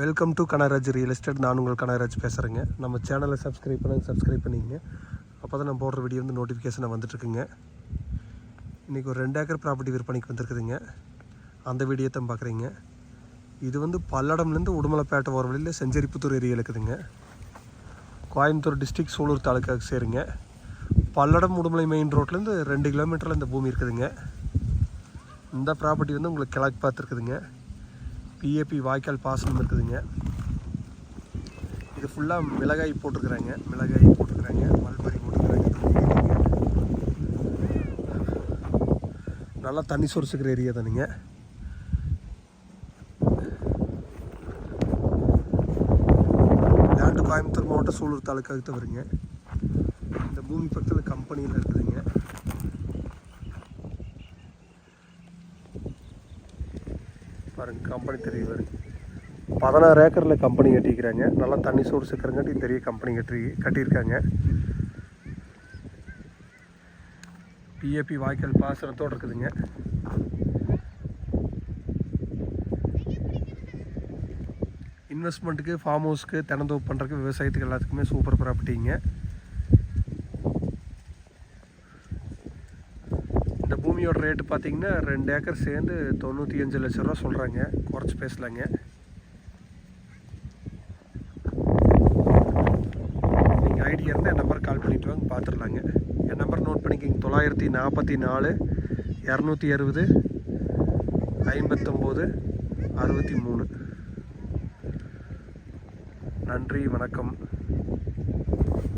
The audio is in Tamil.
Welcome to Kanaraj real estate நான் உங்கள் கனராஜ் பேசுகிறேங்க நம்ம சேனலை சப்ஸ்கிரைப் பண்ணுங்க சப்ஸ்கிரைப் பண்ணிங்க அப்போ தான் நான் போடுற வீடியோ வந்து நோட்டிஃபிகேஷனாக வந்துட்டுருக்குங்க. இன்றைக்கி ஒரு ரெண்டு ஏக்கர் ப்ராப்பர்ட்டி விற்பனைக்கு வந்திருக்குதுங்க. அந்த வீடியோ தான் பார்க்குறீங்க இது வந்து பல்லடம்லேருந்து உடுமலைப்பேட்டை போகிற வழியில் செஞ்சரிப்புத்தூர் ஏரியா இருக்குதுங்க. கோயம்புத்தூர் டிஸ்ட்ரிக்ட் சூலூர் தாலுக்காவுக்கு சேருங்க. பல்லடம் உடுமலை மெயின் ரோட்லேருந்து ரெண்டு கிலோமீட்டரில் இந்த பூமி இருக்குதுங்க. இந்த ப்ராப்பர்ட்டி வந்து உங்களுக்கு கிழக்கு பார்த்துருக்குதுங்க. பிஏபி வாய்க்கால் பாசனம் இருக்குதுங்க. இது ஃபுல்லாக மிளகாய் போட்டிருக்கிறாங்க. மிளகாய் போட்டிருக்கிறாங்க. மல்பரி போட்டிருக்கிறாங்க. நல்லா தண்ணி சொரிச்சுக்கிற ஏரியா தானுங்க. லேண்டு கோயம்புத்தூர் மாவட்டம் சூலூர் தாலுக்காவுக்கு வருங்க. இந்த பூமி பக்கத்தில் கம்பெனியில் இருக்குதுங்க. பாருங்கள் கம்பெனி தெரிய வருது பதினாறு ஏக்கரில் கம்பெனி கட்டிக்கிறாங்க நல்லா தண்ணி சோர்ஸ் இருக்கிறங்காட்டி பெரிய கம்பெனி கட்டி கட்டியிருக்காங்க. பிஏபி வாய்க்கால் பாசனத்தோடு இருக்குதுங்க. இன்வெஸ்ட்மெண்ட்டுக்கு ஃபார்ம் ஹவுஸ்க்கு தினந்தோப்பு பண்ணுறதுக்கு விவசாயத்துக்கு எல்லாத்துக்குமே சூப்பர் ப்ராப்பர்ட்டிங்க இந்த பூமியோட ரேட்டு பார்த்தீங்கன்னா ரெண்டு ஏக்கர் சேர்ந்து தொண்ணூற்றி அஞ்சு லட்ச ரூபா சொல்கிறாங்க குறைச்சி பேசலாங்க. நீங்கள் ஐடியா இருந்தால் என் நம்பர் கால் பண்ணிட்டு வாங்க பார்த்துடலாங்க என் நம்பர் நோட் பண்ணிக்கிங்க. தொள்ளாயிரத்தி நாற்பத்தி நாலு இரநூத்தி அறுபது ஐம்பத்தொம்போது அறுபத்தி மூணு. நன்றி வணக்கம்.